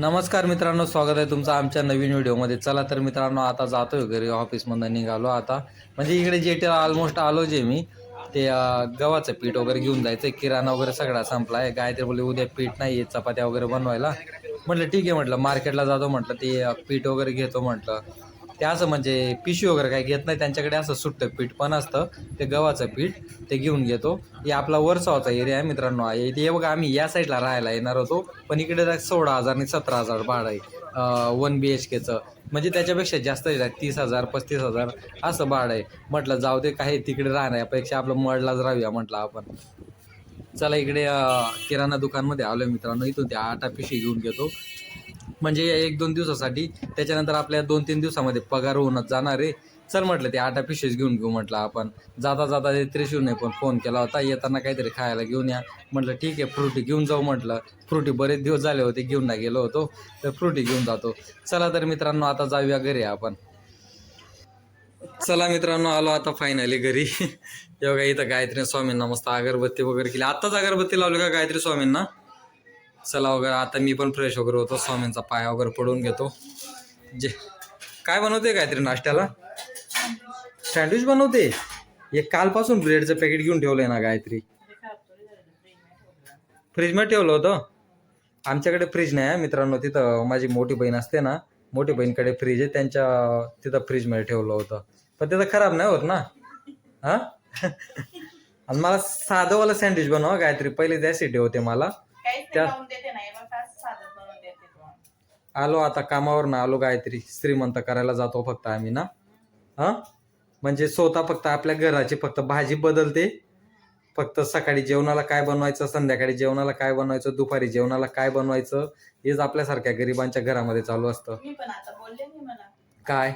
नमस्कार मित्रांनो स्वागत आहे तुमचं आमच्या नवीन व्हिडिओमध्ये. चला तर मित्रांनो आता जातोय घरी ऑफिसमधून निघालो आता. म्हणजे इकडे जे ऑलमोस्ट आलो जे मी ते गव्हाचं पीठ वगैरे घेऊन जायचं किराणा वगैरे सगळा संपला आहे गायत्री बोलले उद्या पीठ नाही आहे चपात्या वगैरे बनवायला. म्हटलं ठीक आहे म्हटलं मार्केटला जातो म्हटलं ते पीठ वगैरे घेतो म्हटलं. ते असं म्हणजे पिशवी वगैरे काही घेत नाही त्यांच्याकडे असं सुट्टं पीठ पण असतं ते गव्हाचं पीठ ते घेऊन घेतो. हे आपला वरसावचा एरिया आहे मित्रांनो आहे इथे बघा आम्ही या साईडला राहायला येणार होतो पण इकडे सोळा हजार आणि सतरा हजार भाडं आहे. वन बी एच केचं म्हणजे त्याच्यापेक्षा जास्त तीस हजार पस्तीस हजार असं भाडं आहे. म्हटलं जाऊ दे काही तिकडे राहण्यापेक्षा आपलं मडलाच राहूया म्हटलं आपण. चला इकडे किराणा दुकानमध्ये आलो मित्रांनो इथून ते आटा पिशवी घेऊन घेतो. म्हणजे एक दोन दिवसासाठी त्याच्यानंतर आपल्या दोन तीन दिवसामध्ये पगार होऊनच जाणार आहे. चल म्हटलं ते आटा पिशेस घेऊन घेऊ म्हटलं आपण. जाता जाता ते त्रिशूरने पण फोन केला होता. येताना काहीतरी खायला घेऊन या. म्हटलं ठीक आहे फ्रुटी घेऊन जाऊ म्हटलं. फ्रुटी बरेच दिवस झाले होते घेऊन ना गेलो होतो. तर फ्रुटी घेऊन जातो. चला तर मित्रांनो आता जाऊया घरी आपण. चला मित्रांनो आलो आता फायनली घरी. योगा इथं गायत्री स्वामींना मस्त अगरबत्ती वगैरे केली. आत्ताच अगरबत्ती लावली का गायत्री स्वामींना? चला वगैरे आता मी पण फ्रेश वगैरे होतो स्वामींचा पाया वगैरे पडून घेतो. जे काय बनवते काहीतरी नाश्त्याला? सँडविच बनवते? हे कालपासून ब्रेडचं पॅकेट घेऊन ठेवलंय ना गायत्री. फ्रीजमध्ये ठेवलं होतं. आमच्याकडे फ्रीज नाही आहे मित्रांनो तिथं माझी मोठी बहीण असते ना मोठी बहीणकडे फ्रीज आहे त्यांच्या तिथं फ्रीजमध्ये ठेवलं होतं. पण तिथं खराब नाही होत ना? हा? आणि मला साधंवाला सँडविच बनवा गायत्री. पहिले त्यासाठी होते मला. काहीच त्या- नाही लावून देते नाही बघ असं साधं बनवून देते तुम्हाला आलो आता कामावर ना आलो गायत्री श्रीमंत करायला जातो फक्त आम्ही ना. हा? म्हणजे स्वतः फक्त आपल्या घराची फक्त भाजी बदलते. फक्त सकाळी जेवणाला काय बनवायचं संध्याकाळी जेवणाला काय बनवायचं दुपारी जेवणाला काय बनवायचं हेच आपल्यासारख्या गरिबांच्या घरामध्ये चालू असतं. मी पण आता बोलले नाही मला. काय?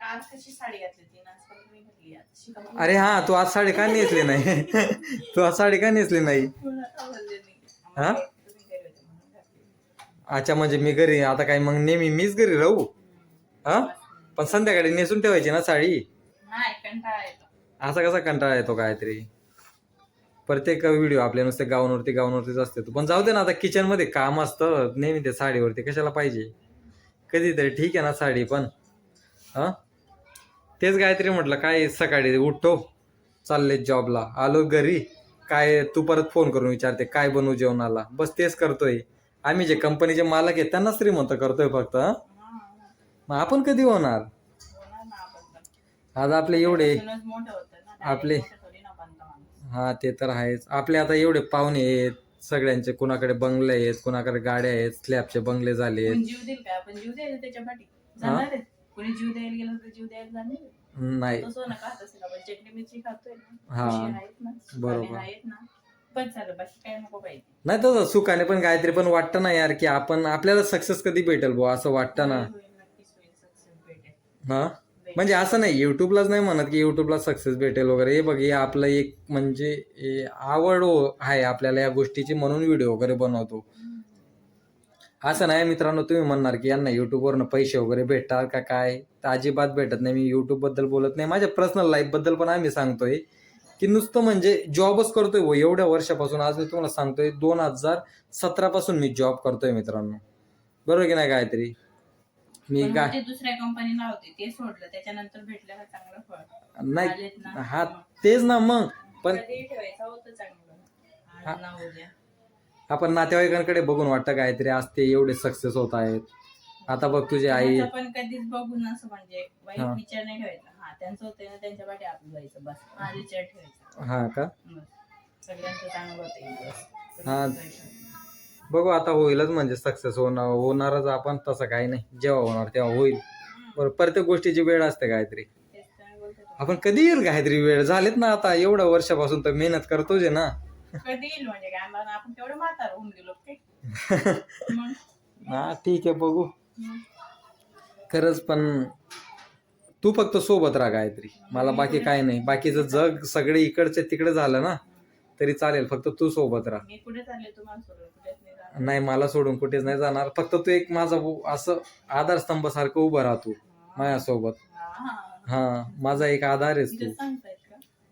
आज कशी साडी घातली ती? ना आज परत मी घातली आज शिका अरे हा तू आज साडी का नेसली नाही? तू आज साडी का नेसली नाही? बोलले नाही. हा? अच्छा म्हणजे मी घरी आता काय मग नेहमी मीच घरी राहू? हा? पण संध्याकाळी नेसून ठेवायची ना साडी? असा कसा कंटाळा येतो काहीतरी? प्रत्येक व्हिडिओ आपल्या नुसते गावांवरती गावांवरतीच असते. तो पण जाऊ दे ना आता किचनमध्ये काम असतं नेहमी ते साडीवरती कशाला पाहिजे? कधीतरी ठीक आहे ना साडी पण. हा? तेच गायत्री म्हटलं काय सकाळी उठतो चालले जॉबला आलो घरी. काय तू परत फोन करून विचारते काय बनवू जेवणाला? बस तेच करतोय. आम्ही जे कंपनीचे मालक आहेत त्यांना श्रीमंत करतोय फक्त हं? मग आपण कधी होणार? होणार ना आपण पण आज आपले एवढे मोठं होतं ना आपले- मोठं थोडी ना बनतं माणूस हा ते तर आहेच. आपले आता एवढे पाहुणे आहेत सगळ्यांचे कुणाकडे बंगले आहेत कुणाकडे गाड्या आहेत स्लॅबचे बंगले झाले कोण जीव देईल का? आपण जीव द्यायला त्याच्या पाठी. जाणार कोणी जीव द्यायला गेलं तर जीव द्यायला जाणार नाही असेल चटणी मिरची खातोय हा. खुशी आहेत ना बरोबर. सुखाने आहेत ना बस झालं बाकी काय नको पाहिजे नाही तसं सुखाने पण काहीतरी पण वाटतं ना यार की आपण आपल्याला सक्सेस कधी भेटेल बुवा असं वाटतं ना होईल, होईल, नक्कीच होईल, success भेटेल. हा म्हणजे असं नाही युट्यूबलाच नाही म्हणत की युट्यूबला सक्सेस भेटेल वगैरे हे बघ हे आपलं एक म्हणजे हे आवड हो- आहे आपल्याला या गोष्टीची म्हणून व्हिडिओ वगैरे बनवतो असं नाही मित्रांनो तुम्ही म्हणणार की यांना युट्यूबवरनं पैसे वगैरे भेटतात का काय? तर अजिबात भेटत नाही. मी युट्यूबबद्दल बोलत नाही. माझ्या पर्सनल लाईफबद्दल पण आम्ही सांगतोय की नुसतं म्हणजे जॉबच करतोय हो एवढ्या वर्षापासून आज मी तुम्हाला सांगतोय दोन हजार सतरा पासून मी जॉब करतोय मित्रांनो. बरोबर की नाही गायत्री? मी काय दुसऱ्या कंपनीला होते ते सोडलं. त्याच्यानंतर भेटलं का चांगलं फळ. नाही. हा तेच ना मग. पण ठेवायचं होतं चांगलं? आपण नातेवाईकांकडे बघून वाटतं काहीतरी आज ते एवढे सक्सेस होत आहेत. आता बघ तुझी आई कोणाचं पण कधीच बघून असं म्हणजे वाईट हा. विचार नाही ठेवायचा. हा त्यांचं होतंय ना त्यांच्या पाठी आपलं जायचं बस. हा विचार ठेवायचा. हा का? बस. सगळ्यांचं चांगलं होतं बस. हा. बघू आता होईलच म्हणजे सक्सेस होणार होणारच आपण तसं काही नाही. जेव्हा होणार तेव्हा होईल. बरं प्रत्येक गोष्टीची वेळ असते काहीतरी. आपण कधी येईल काहीतरी वेळ. झालेत ना आता एवढ्या वर्षापासून तर मेहनत करतोच आहे ना. कधी येईल म्हणजे काय? आम्हाला आपण तेवढं म्हातार होऊन गेलो ते मग? हा ठीक आहे बघू. खरंच पण तू फक्त सोबत राहा गायत्री. मला बाकी काय नाही. बाकीचं जग सगळे इकडचे तिकडे झालं ना तरी चालेल. फक्त तू सोबत राहा. मी कुठे चालले तुम्हाला सोडून? कुठेच नाही जाणार. नाही मला सोडून कुठेच नाही जाणार. फक्त तू एक माझा उ- असं आधारस्तंभ सारखं उभं राहतो माझ्यासोबत. हा. हा माझा एक आधार आहेस तू.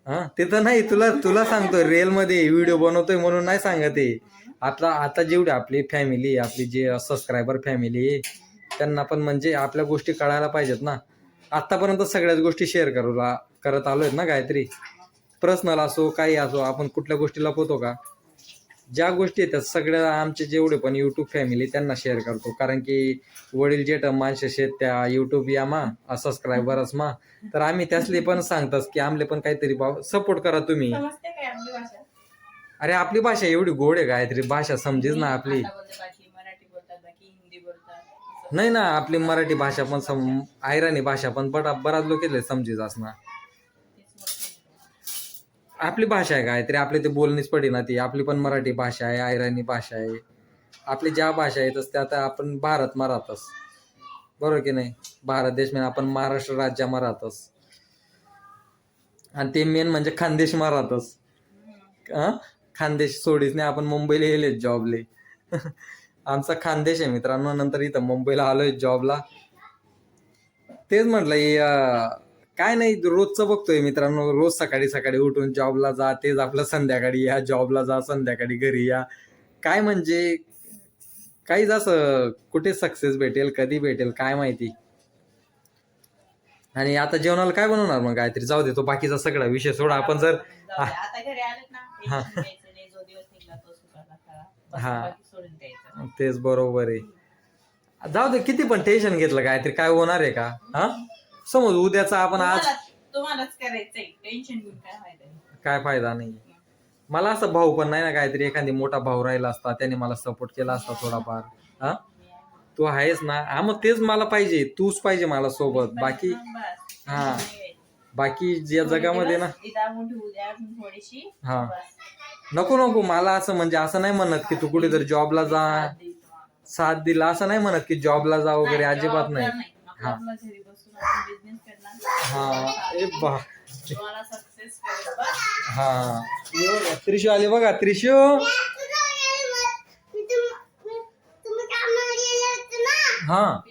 हा? ते तर नाही तुला तुला सांगतोय रेल मध्ये व्हिडिओ बनवतोय म्हणून नाही सांगत आहे. आता आता जेवढी आपली फॅमिली आपली जे सबस्क्रायबर फॅमिली आहे त्यांना पण म्हणजे आपल्या गोष्टी कळायला पाहिजेत ना. आतापर्यंत सगळ्याच गोष्टी शेअर करू करत आलोय ना काहीतरी. पर्सनल असो काही असो आपण कुठल्या गोष्टी लपवतो का? ज्या गोष्टी त्या सगळ्या आमचे जेवढे पण युट्यूब फॅमिली त्यांना शेअर करतो. कारण की वडील जे माणसं शेत त्या युट्यूब या मा सबस्क्रायबरच मा. तर आम्ही त्यासले पण सांगतात की आमले पण काहीतरी सपोर्ट करा तुम्ही. अरे आपली भाषा एवढी गोड आहे गायत्री भाषा समजेच ना आपली. नाही ना आपली मराठी भाषा पण सम आयराणी भाषा पण बट बराच लोक समजेच असणार. आपली भाषा आहे गायत्री आपली ते बोलणीच पडी ना ती. आपली पण मराठी भाषा आहे आयराणी भाषा आहे. आपली ज्या भाषा आहेत त्या आता आपण भारतमा राहतस. बरोबर की नाही? भारत देश म्हणजे आपण महाराष्ट्र राज्यामा राहतस. आणि ते मेन म्हणजे खानदेशमा राहतस. हा खानदेश सोडीच नाही आपण मुंबईला येले जॉबले. आमचा खानदेश आहे मित्रांनो नंतर इथं मुंबईला आलोय जॉबला. तेच म्हटलं काय नाही रोजचं बघतोय मित्रांनो. रोज सकाळी सकाळी उठून जॉबला जा तेच आपलं संध्याकाळी या जॉबला जा संध्याकाळी घरी या. काय म्हणजे काहीच असं कुठे सक्सेस भेटेल कधी भेटेल काय माहिती. आणि आता जेवणाला काय बनवणार मग गायत्री जाऊ दे तो बाकीचा सगळा विषय सोडा. आपण जर जाऊ दे. आता घरी आलेत ना हा. टेन्शन घ्यायचं नाही. जो दिवस निघला तो सुखाला खरा बस हा. बाकी सोडून द्यायचं. तेच बरोबर आहे. जाऊ दे किती पण टेन्शन घेतलं गायत्री काय होणार आहे का? हा? समज उद्याचा आपण आज तुम्हाला- तुम्हालाच करायचंय. टेन्शन घेऊन काय फायदा काय फायदा नाही. मला असं भाऊ पण नाही ना काहीतरी एखादी मोठा भाऊ राहिला असता त्याने मला सपोर्ट केला असता थोडाफार. हा? तू आहेस ना? हा मग तेच मला पाहिजे. तूच पाहिजे मला सोबत. बाकी हा. बाकी ज्या जगामध्ये ना अजून थोडीशी. हा. बस. नको नको. मला असं म्हणजे असं नाही म्हणत की तू कुठे जर जॉबला जा. साथ दिला असं नाही म्हणत की जॉबला जा वगैरे. नाही, अजिबात नाही. आपलं आपलं घरी बसून आपण बिझनेस करणार. हा ए बा. तुम्हाला सक्सेस करेल बस. हा. ये बघा, त्रिशू आली बघा त्रिशू. हा.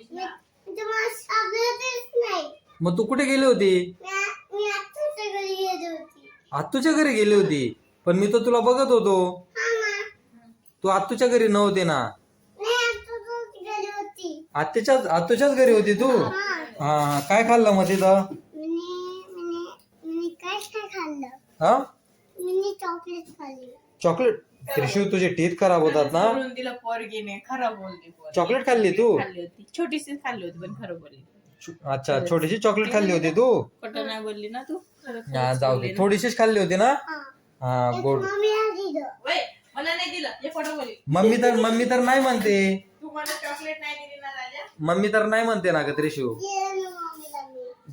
मग तू कुठे गेली होती? आत्तूच्या घरी गेली होती. पण मी तर तुला बघत होतो. तू आत्तूच्या घरी नव्हते ना. आत्याच्या आत्तूच्याच घरी होती तू? हा. काय खाल्लं मग तिथं? हा? चॉकलेट खाल्ली. चॉकलेट त्रिशू तुझे टीथ खराब होतात ना? सोडून पोरगीने खरं बोलली पोरगी. चॉकलेट खाल्ली तू? खाल्ली होती छोटीशीच खाल्ली होती पण खरं बोलली अच्छा छोटीशी चॉकलेट खाल्ली होती तू? खोटं नाही बोलली ना तू? खरं हा जाऊ बोलली दे ना. थोडीशीच खाल्ली होती ना? हा. गोड. वय, मला नाही दिलं. हे खोटं बोलली. मम्मी तर मम्मी तर नाही म्हणते. तू मला चॉकलेट नाही दिली ना मम्मी तर नाही म्हणते ना ग त्रिशू.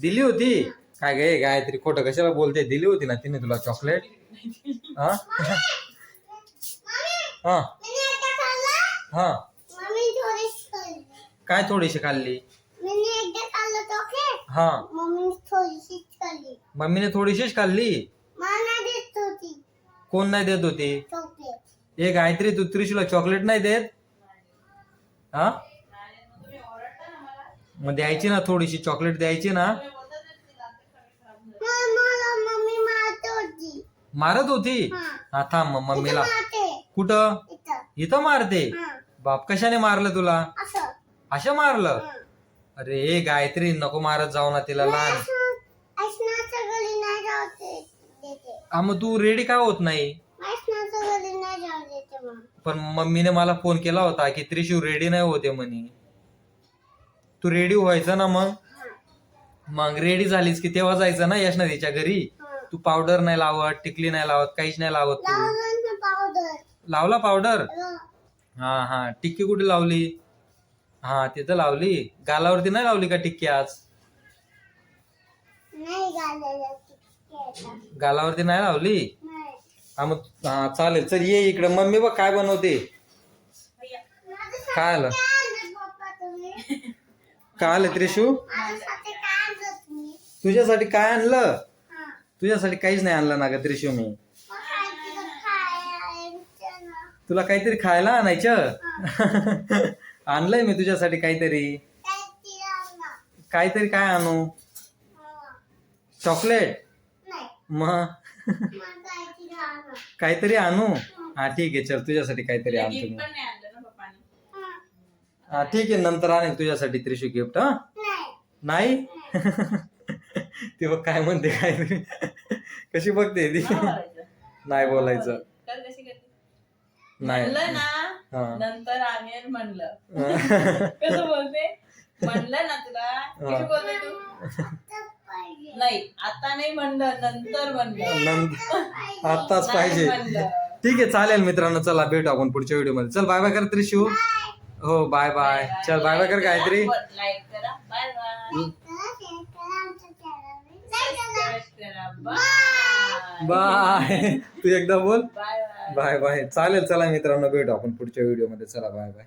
दिलं होती? काय गे गायत्री खोटं कशाला बोलते? दिली होती ना तिने तुला चॉकलेट हा? हा. हा. काय थोडीशी खाल्ली? हा. मम्मीने थोडीशीच खाल्ली? कोण नाही देत होती? ए गायत्री तू त्रिशूला चॉकलेट नाही देत? हा? मग द्यायची ना थोडीशी चॉकलेट द्यायची ना. मला मम्मी मारत होती. मारत होती? हा. हा थांब मग मम्मीला. मारते. कुठं? इथं. इथं मारते? हा. बाप कशाने मारलं तुला? असं. असं मारलं? हा. अरे ए गायत्री नको मारत जाऊ ना तिला लहान ऐसनाच्या घरी नाही जाऊ दे- देते. हा मग तू रेडी का होत नाही? ऐसनाच्या घरी नाही जाऊ देते मग पण मम्मीने मला फोन केला होता की त्रिशू रेडी नाही होते म्हणे. तू रेडी व्हायचं ना मग? मग रेडी झालीस की तेव्हा जायचं ना यशनदीच्या घरी? हा. तू पावडर नाही लावत टिकली नाही लावत काहीच नाही लावत तू. लावलं पावडर हो. हा हा. टिक्की कुठे लावली? हा तिथं लावली. गालावरती नाही लावली का टिक्की आज? नाही घालायला तिथे गालावरती नाही लावली? नाही. हा मग हा चालेल. चल ये इकडे. मम्मी बघ काय बनवते. काय आलं काय आणलं पप्पा तुम्ही काय आलं त्रिशू? तुझ्यासाठी काय आणलं? तुझ्यासाठी काहीच नाही आणलं ना ग त्रिशू मी. तुला काहीतरी खायला आणायचं? आणलंय मी तुझ्यासाठी काहीतरी. काहीतरी काय आणू? चॉकलेट? मग? काहीतरी आणू? हा ठीक आहे चल तुझ्यासाठी काहीतरी आणतो मी पण नाही आणलं ना पप्पाने हा ठीक आहे नंतर आणेल तुझ्यासाठी त्रिशू गिफ्ट हा? नाही. नाही? ती बघ काय म्हणते काय तरी. कशी बघते ती? नाही बोलायचं. नाही बोलायचं. कर कशी करते? नाही. म्हणलं ना हा. नंतर आणेल म्हणलं. कसं बोलते? म्हणलं ना तुला. कशी बोलते तू? आता पाहिजे नाही आता नाही म्हणलं नंतर म्हणलं. नंतर आत्ताच पाहिजे. म्हणलं. ठीक आहे चालेल मित्रांनो चला भेटू आपण पुढच्या व्हिडिओमध्ये. चल बाय बाय कर त्रिशू हो बाय बाय चल बाय बाय कर गायत्री. लाईक करा बाय बाय तू एकदा बोल. बाय बाय बाय बाय चालेल चला मित्रांनो भेटू आपण पुढच्या व्हिडिओमध्ये. चला बाय बाय